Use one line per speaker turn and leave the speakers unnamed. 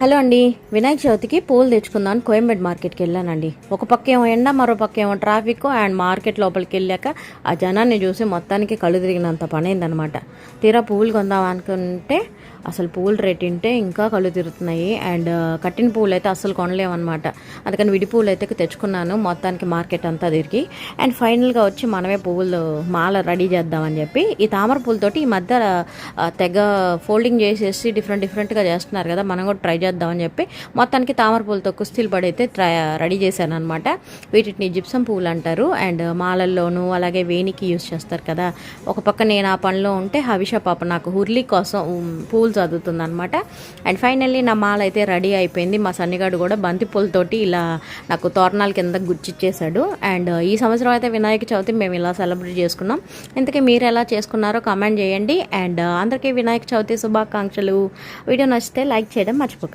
Hello అండి. వినాయక చవితికి పూలు తెచ్చుకుందామని కోయంబేడ్ మార్కెట్కి వెళ్ళానండి. ఒక పక్క ఏమో ఎండ మరో పక్క ఏమో ట్రాఫిక్ అండ్ మార్కెట్ లోపలికి వెళ్ళాక ఆ జనాన్ని చూసి మొత్తానికి కళ్ళు తిరిగినంత పని అయిందనమాట తీరా పువ్వులు కొందాం అనుకుంటే అసలు పూలు రేట్ వింటే ఇంకా కళ్ళు తిరుగుతున్నాయి. అండ్ కట్టిన పువ్వులు అయితే అసలు కొనలేమన్నమాట అందుకని విడి పువ్వులు అయితే తెచ్చుకున్నాను. మొత్తానికి మార్కెట్ అంతా తిరిగి. అండ్ ఫైనల్గా వచ్చి మనమే పువ్వులు మాల రెడీ చేద్దామని చెప్పి ఈ తామర పూలతోటి ఈ మధ్య తెగ ఫోల్డింగ్ చేసేసి డిఫరెంట్ డిఫరెంట్గా చేస్తున్నారు కదా మనం కూడా ట్రై చేద్దామని చెప్పి మొత్తానికి తామర పూలతో కుస్తీలు పడైతే ట్రై రెడీ చేశాను అనమాట వీటిని జిప్సం పువ్వులు అంటారు. అండ్ మాలల్లోనూ అలాగే వేణికి యూస్ చేస్తారు కదా. ఒక పక్క నేను ఆ పనిలో ఉంటే హవిష పాప నాకు హుర్లీ కోసం పూలు చదువుతుంది అనమాట అండ్ ఫైనల్లీ నా మాల అయితే రెడీ అయిపోయింది. మా సన్నిగాడు కూడా బంతిపూలతోటి ఇలా నాకు తోరణాల కింద గుచ్చిచ్చేసాడు అండ్ ఈ సంవత్సరం అయితే వినాయక చవితి మేము ఇలా సెలబ్రేట్ చేసుకున్నాం. ఇంతకీ మీరు ఎలా చేసుకున్నారో కామెంట్ చేయండి. అండ్ అందరికీ వినాయక చవితి శుభాకాంక్షలు. వీడియో నచ్చితే లైక్ చేయడం మర్చిపోకండి.